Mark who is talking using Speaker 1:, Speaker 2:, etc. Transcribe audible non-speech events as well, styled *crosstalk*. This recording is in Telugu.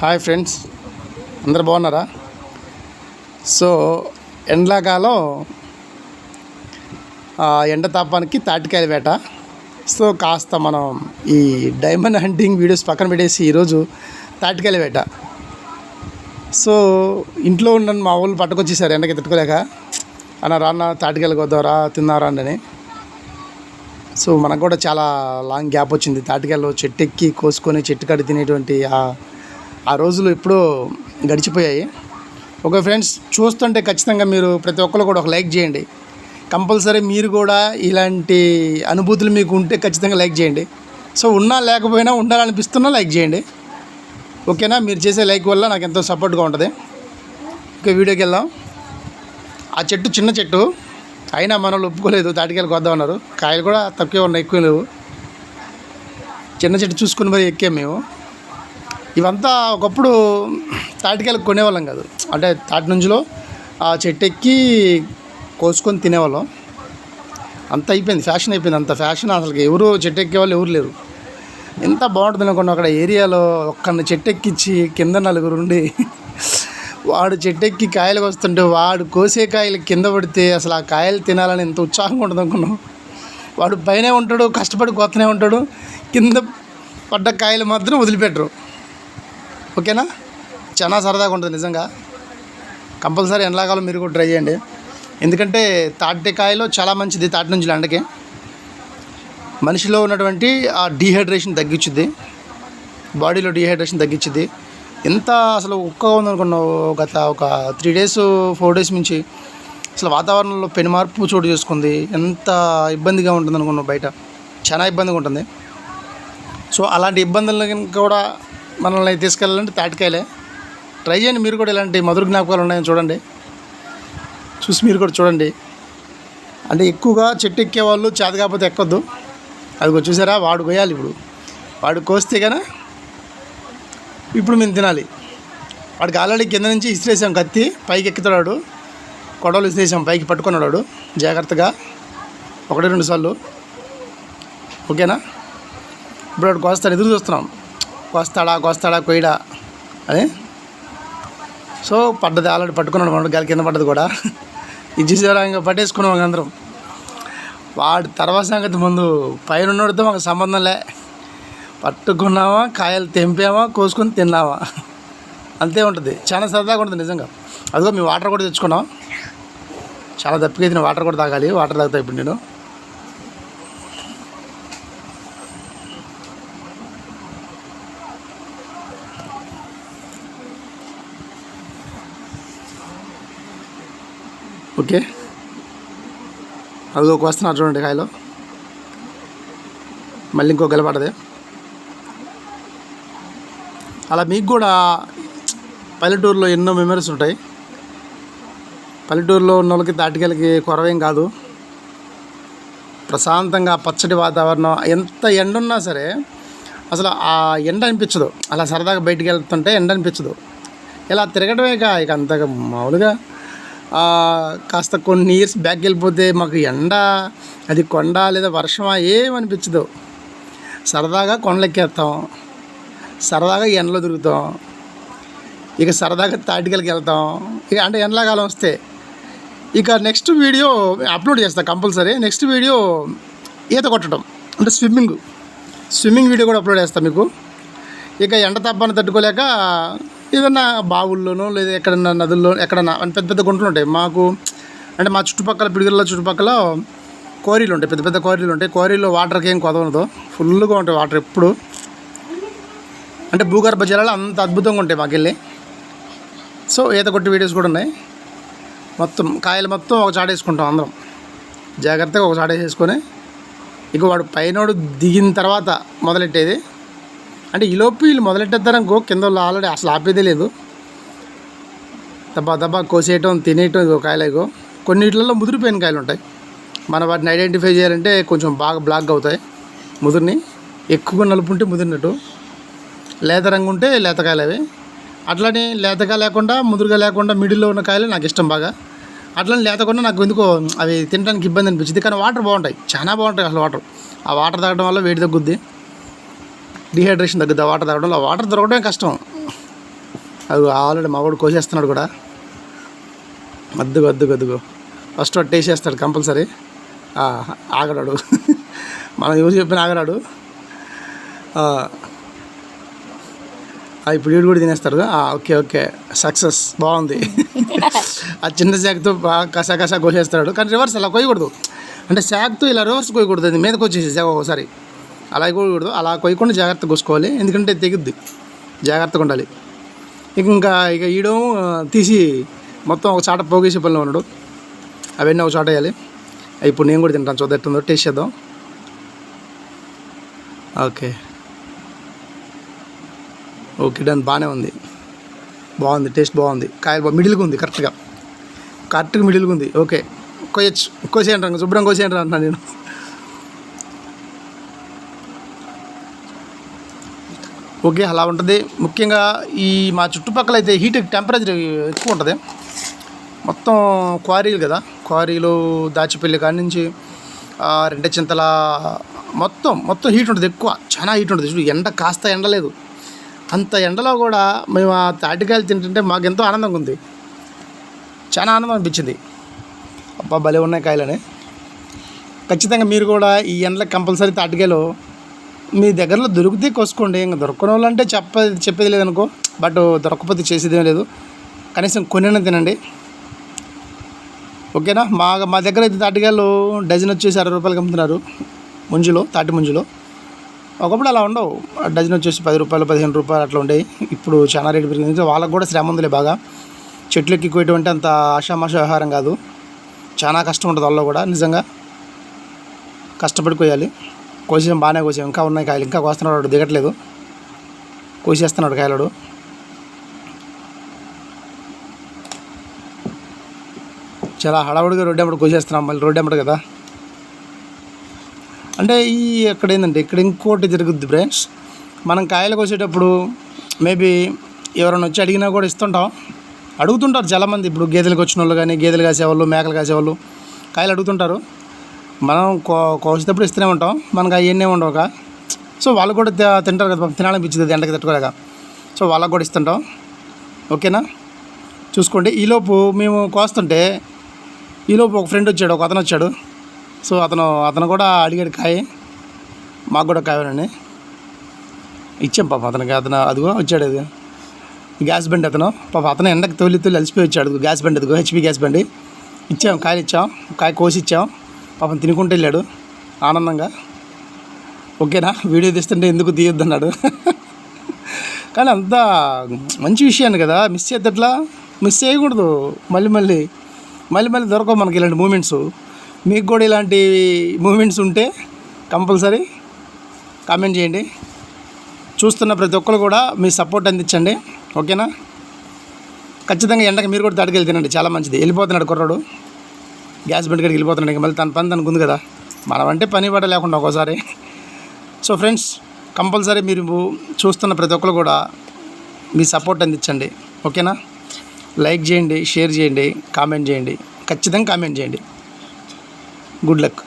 Speaker 1: హాయ్ ఫ్రెండ్స్ అందరు బాగున్నారా? సో ఎండాకాలం ఆ, ఎండ తాపానికి తాటికాయల వేట. సో కాస్త మనం ఈ డైమండ్ హంటింగ్ వీడియోస్ పక్కన పెట్టేసి ఈరోజు తాటికాయల వేట. సో ఇంట్లో ఉన్న మా వాళ్ళు పట్టుకొచ్చేసారు ఎండకి తట్టుకోలేక. అన్న రాన్న తాటికాయలు కొద్దారా తిన్నారా అని సో మనకు కూడా చాలా లాంగ్ గ్యాప్ వచ్చింది. తాటికాయలు చెట్టు ఎక్కి కోసుకొని చెట్టు కడి తినేటువంటి ఆ ఆ రోజులు ఎప్పుడో గడిచిపోయాయి. ఓకే ఫ్రెండ్స్ చూస్తుంటే ఖచ్చితంగా మీరు ప్రతి ఒక్కరు కూడా ఒక లైక్ చేయండి. కంపల్సరీ మీరు కూడా ఇలాంటి అనుభూతులు మీకు ఉంటే ఖచ్చితంగా లైక్ చేయండి. సో ఉన్నా లేకపోయినా ఉండాలనిపిస్తున్నా లైక్ చేయండి. ఓకేనా? మీరు చేసే లైక్ వల్ల నాకు ఎంతో సపోర్ట్గా ఉంటుంది. ఓకే వీడియోకి వెళ్దాం. ఆ చెట్టు చిన్న చెట్టు. అయినా మనల్ని ఒప్పుకోలేదు తాటికాయలు కొద్దామన్నారు కాయలు కూడా తక్కువే ఉన్నాయి ఎక్కువ లేవు. చిన్న చెట్టు చూసుకుని మరి ఎక్కాం మేము. ఇవంతా ఒకప్పుడు తాటికాయలు కొనేవాళ్ళం కాదు. అంటే తాటి నుంచిలో ఆ చెట్టు ఎక్కి కోసుకొని తినేవాళ్ళం. అంత అయిపోయింది ఫ్యాషన్ అయిపోయింది. అంత ఫ్యాషన్ అసలు ఎవరు చెట్టు ఎక్కే వాళ్ళు ఎవరు లేరు. ఎంత బాగుంటుంది అనుకోండి అక్కడ ఏరియాలో ఒక్కరిని చెట్టు ఎక్కించి కింద నలుగురు ఉండి వాడు చెట్టు ఎక్కి కాయలు వస్తుంటే వాడు కోసే కాయలు కింద పడితే అసలు ఆ కాయలు తినాలని ఎంత ఉత్సాహంగా ఉంటుంది అనుకున్నాం వాడు పైనే ఉంటాడు కష్టపడి కొత్తనే ఉంటాడు కింద పడ్డ కాయలు మాత్రం వదిలిపెట్టరు. ఓకేనా? చాలా సరదాగా ఉంటుంది నిజంగా. కంపల్సరీ ఎండాకాలం మీరు కూడా ట్రై చేయండి. ఎందుకంటే తాటికాయలో చాలా మంచిది తాటి నుంచి ఎండకి మనిషిలో ఉన్నటువంటి ఆ డీహైడ్రేషన్ తగ్గించుద్ది బాడీలో డీహైడ్రేషన్ తగ్గించుద్ది ఎంత అసలు ఉక్కగా ఉందనుకున్నావు గత ఒక త్రీ డేస్ ఫోర్ డేస్ నుంచి అసలు వాతావరణంలో పెను మార్పు చోటు చేసుకుంది. ఎంత ఇబ్బందిగా ఉంటుంది అనుకున్నావు బయట? చాలా ఇబ్బందిగా ఉంటుంది. సో అలాంటి ఇబ్బందులను కూడా మనల్ని తీసుకెళ్ళాలంటే తాటికాయలే. ట్రై చేయండి. మీరు కూడా ఇలాంటి మధుర జ్ఞాపకాలు ఉన్నాయని చూడండి. చూసి మీరు కూడా చూడండి. అంటే ఎక్కువగా చెట్టు ఎక్కే వాళ్ళు చేత కాకపోతే ఎక్కొద్దు. అది చూసారా? వాడు కొయ్యాలి ఇప్పుడు. వాడు కోస్తే కనుక ఇప్పుడు మేము తినాలి. వాడికి ఆల్రెడీ కింద నుంచి ఇసిరేసాం కత్తి పైకి ఎక్కుతున్నాడు. కొడవలు ఇసిరేసాం పైకి పట్టుకున్నాడు వాడు. జాగ్రత్తగా. ఒకటి రెండు సార్లు. ఓకేనా? ఇప్పుడు వాడు కోస్తాడు. ఎదురు చూస్తున్నాం. కొస్తాడా కొస్తాడా కొయ్యడా? అని సో పడ్డది ఆల్రెడీ పట్టుకున్నాడు గాలి కింద పడ్డది కూడా. ఇది చూసారా? ఇంకా పట్టేసుకున్నాం అందరం. వాడి తర్వాత సంగతి ముందు పైన ఉన్నోడితో మాకు సంబంధం లే. పట్టుకున్నామా కాయలు తెంపామా కోసుకొని తిన్నామా? అంతే ఉంటుంది. చాలా సరదాగా ఉంటుంది నిజంగా. అదిగో మేము వాటర్ కూడా తెచ్చుకున్నాం. చాలా దప్పికైతే వాటర్ కూడా తాగాలి. వాటర్ తాగుతా ఇప్పుడు నేను. ఓకే. అదిగో వస్తున్నారు చూడండి కాయలో. మళ్ళీ ఇంకో గెలపడదే అలా మీకు కూడా పల్లెటూరులో ఎన్నో మెమరీస్ ఉంటాయి. పల్లెటూరులో ఉన్న వాళ్ళకి తాటికెళ్ళకి కొరవేం కాదు. ప్రశాంతంగా పచ్చటి వాతావరణం ఎంత ఎండ ఉన్నా సరే అసలు ఆ ఎండ అనిపించదు. అలా సరదాగా బయటికి వెళ్తుంటే ఎండ అనిపించదు. ఇలా తిరగడమే ఇక అంతగా మామూలుగా. కాస్త కొన్ని ఇయర్స్ బ్యాక్ వెళ్ళిపోతే మాకు ఎండ అది కొండ లేదా వర్షమా ఏమనిపించదు సరదాగా కొండలెక్కేస్తాం. సరదాగా ఎండలో తిరుగుతాం. ఇక సరదాగా తాటికలకి వెళ్తాం. ఇక అంటే ఎండాకాలం వస్తే. ఇక నెక్స్ట్ వీడియో అప్లోడ్ చేస్తా కంపల్సరీ. నెక్స్ట్ వీడియో ఈత కొట్టడం అంటే స్విమ్మింగ్. స్విమ్మింగ్ వీడియో కూడా అప్లోడ్ చేస్తాను మీకు. ఇక ఎండ తప్పని తట్టుకోలేక ఏదన్నా బావుల్లోనో లేదా ఎక్కడన్నా నదుల్లో ఎక్కడన్నా పెద్ద పెద్ద గుంటలు ఉంటాయి. మాకు అంటే మా చుట్టుపక్కల పిడుగుల చుట్టుపక్కల కోరీలు ఉంటాయి. పెద్ద పెద్ద కోరీలు ఉంటాయి. కోరీలో వాటర్కి ఏం కొదవనదు ఫుల్గా ఉంటాయి వాటర్ ఎప్పుడు. అంటే భూగర్భ జలాలు అంత అద్భుతంగా ఉంటాయి మాకెళ్ళి. సో ఈత కొట్టి వీడియోస్ కూడా ఉన్నాయి. మొత్తం కాయలు మొత్తం ఒక చాటేసుకుంటాం అందరం. జాగ్రత్తగా ఒక చాట వేసుకొని ఇక వాడు పైనోడు దిగిన తర్వాత మొదలెట్టేది. అంటే ఈలోపు వీళ్ళు మొదలెట్టేద్దారనుకో కింద వాళ్ళు ఆల్రెడీ అసలు ఆపేదే లేదు. దబ్బా దబ్బా కోసేయటం తినేయటం ఇగో కాయలు ఇగో కొన్నిట్లలో ముదిరిపోయిన కాయలు ఉంటాయి. మనం వాటిని ఐడెంటిఫై చేయాలంటే కొంచెం బాగా బ్లాక్ అవుతాయి ముదిరిని. ఎక్కువ నలుపు ఉంటే ముదిరినట్టు. లేత రంగు ఉంటే లేతకాయలు అవి. అట్లని లేతగా లేకుండా ముదురుగా లేకుండా మిడిల్లో ఉన్న కాయలు నాకు ఇష్టం బాగా. అట్లని లేతకుండా నాకు ఎందుకో అవి తినడానికి ఇబ్బంది అనిపించింది. కానీ వాటర్ బాగుంటాయి. చాలా బాగుంటాయి అసలు వాటర్. ఆ వాటర్ తాగడం వల్ల వేడి తగ్గుద్ది. డిహైడ్రేషన్ తగ్గుద్ది వాటర్ తాగడం వాటర్ దొరకడమే కష్టం. అది ఆల్రెడీ మా వాడు కోసేస్తున్నాడు కూడా. అద్దుగు అద్దుగు అద్దుగు. ఫస్ట్ వాడు టేస్ట్ చేస్తాడు కంపల్సరీ. ఆగడాడు. *laughs* మనం ఎవరు చెప్పిన ఆగడాడు. ఇప్పుడు వీడు కూడా తినేస్తాడు ఆ, ఓకే ఓకే. సక్సెస్. బాగుంది. *laughs* ఆ చిన్న శాఖతో బాగా కసా కసా కోసేస్తాడు. కానీ రివర్స్ అలా కొయ్యకూడదు. అంటే శాఖతో ఇలా రివర్స్ కొయ్యకూడదు. అది మీదకి వచ్చేసి శాఖ ఒకసారి. అలా కొయ్యకూడదు అలా కొయ్యకుండా జాగ్రత్తగా కోసుకోవాలి. ఎందుకంటే తెగుద్ది. జాగ్రత్తగా ఉండాలి. ఇక ఇంకా ఇక ఈడో తీసి మొత్తం ఒక చాట పోగేసే పనిలో ఉన్నాడు. అవన్నీ ఒక చాట వేయాలి. ఇప్పుడు నేను కూడా తింటాను. చూద్దాం టేస్ట్ చేద్దాం. ఓకే. Okay done. బాగానే ఉంది. బాగుంది. టేస్ట్ బాగుంది. కాయ మిడిల్గా ఉంది కరెక్ట్గా. కరెక్ట్గా మిడిల్గా ఉంది. ఓకే. కోయచ్చు కోసేయంటాను శుభ్రం కోసేయంటాను అంటున్నాను నేను. ఓకే అలా ఉంటుంది. ముఖ్యంగా ఈ మా చుట్టుపక్కల అయితే హీట్ టెంపరేచర్ ఎక్కువ ఉంటుంది. మొత్తం క్వారీలు కదా. క్వారీలు దాచిపల్లి కాడి నుంచి ఆ, రెండే చింతల మొత్తం మొత్తం హీట్ ఉంటుంది ఎక్కువ. చాలా హీట్ ఉంటుంది. చూడు ఎండ కాస్త ఎండ లేదు. అంత ఎండలో కూడా మేము ఆ తాటికాయలు తింటుంటే మాకు ఎంతో ఆనందంగా ఉంది. చాలా ఆనందం అనిపించింది. అబ్బా భలే ఉన్నాయి కాయలని. ఖచ్చితంగా మీరు కూడా ఈ ఎండలకు కంపల్సరీ తాటికాయలు మీ దగ్గరలో దొరికితే కోసుకోండి. ఇంకా దొరకని వాళ్ళు అంటే చెప్ప చెప్పేది లేదనుకో బట్ దొరకకపోతే చేసేదేం లేదు. కనీసం కొనిన తినండి. ఓకేనా? మా మా దగ్గర అయితే తాటికాయలు డజన్ వచ్చేసి అరవై రూపాయలకి అమ్ముతున్నారు. ముంజులో తాటి ముంజులో. ఒకప్పుడు అలా ఉండవు. ఆ డజన్ వచ్చేసి పది రూపాయలు పదిహేను రూపాయలు అట్లా ఉండేవి. ఇప్పుడు చాలా రేటు పెరిగింది వాళ్ళకు కూడా శ్రమ ఉందిలే బాగా. చెట్లు ఎక్కి అంత ఆషామాష వ్యవహారం కాదు. చాలా కష్టం ఉంటుంది వాళ్ళలో కూడా నిజంగా. కష్టపడి కోయాలి కోసేసాం బాగానే కోసాం ఇంకా ఉన్నాయి కాయలు. ఇంకా కోస్తున్నాడు దిగట్లేదు. కోసేస్తున్నాడు కాయలాడు. చాలా హడావుడిగా రోడ్డు ఎమ్మడి కోసేస్తున్నాం. మళ్ళీ రోడ్డు కదా. అంటే ఈ అక్కడ ఏంటంటే ఇక్కడ ఇంకోటి జరుగుద్ది ఫ్రెండ్స్. మనం కాయలు కోసేటప్పుడు మేబీ ఎవరైనా వచ్చి అడిగినా కూడా ఇస్తుంటాం. అడుగుతుంటారు చాలామంది. ఇప్పుడు గేదెలకు వచ్చిన వాళ్ళు కానీ గేదెలు కాసేవాళ్ళు మేకలు కాసేవాళ్ళు. కాయలు అడుగుతుంటారు. మనం కో కోసేటప్పుడు ఇస్తూనే ఉంటాం. మనకు అవన్నీ ఉండవు ఒక సో వాళ్ళు కూడా తింటారు కదా తినాలనిపించింది ఎండకి తట్టుకోలేక. సో వాళ్ళకు కూడా ఇస్తుంటాం. ఓకేనా? చూసుకోండి. ఈలోపు మేము కోస్తుంటే ఈలోపు ఒక ఫ్రెండ్ వచ్చాడు ఒక అతను వచ్చాడు. సో అతను అతను కూడా అడిగాడు కాయ. మాకు కూడా కాయనండి ఇచ్చాం పాప అతనికి. అతను అదిగో వచ్చాడు అది. గ్యాస్ బండి అతను. పాప అతను ఎండకు తోలి తొలి అలసిపోయి వచ్చాడు. గ్యాస్ బండి అదిగో హెచ్పి గ్యాస్ బండి. ఇచ్చాం కాయలు ఇచ్చాం. కాయ కోసి ఇచ్చాం. పాపం తినుకుంటూ వెళ్ళాడు ఆనందంగా. ఓకేనా? వీడియో తీస్తుంటే ఎందుకు తీయొద్దు అన్నాడు కానీ అంత మంచి విషయాన్ని కదా మిస్ చేద్దట్లా మిస్ చేయకూడదు. మళ్ళీ మళ్ళీ మళ్ళీ మళ్ళీ దొరకవు మనకి ఇలాంటి మూమెంట్స్ మీకు కూడా ఇలాంటి మూమెంట్స్ ఉంటే కంపల్సరీ కామెంట్ చేయండి. చూస్తున్న ప్రతి ఒక్కరు కూడా మీ సపోర్ట్ అందించండి. ఓకేనా? ఖచ్చితంగా ఎండకి మీరు కూడా తడికెళ్ళి తినండి. చాలా మంచిది. వెళ్ళిపోతున్నాడు కుర్రాడు. గ్యాస్ బండి కాడికి వెళ్ళిపోతున్నాడు. ఇంకా మళ్ళీ తన పని తనకు ఉంది కదా. మనమంటే పని పడ లేకుండా ఒక్కోసారి. సో ఫ్రెండ్స్ కంపల్సరీ మీరు చూస్తున్న ప్రతి ఒక్కరు కూడా మీ సపోర్ట్ అందించండి. ఓకేనా? లైక్ చేయండి షేర్ చేయండి కామెంట్ చేయండి. ఖచ్చితంగా కామెంట్ చేయండి. Good luck.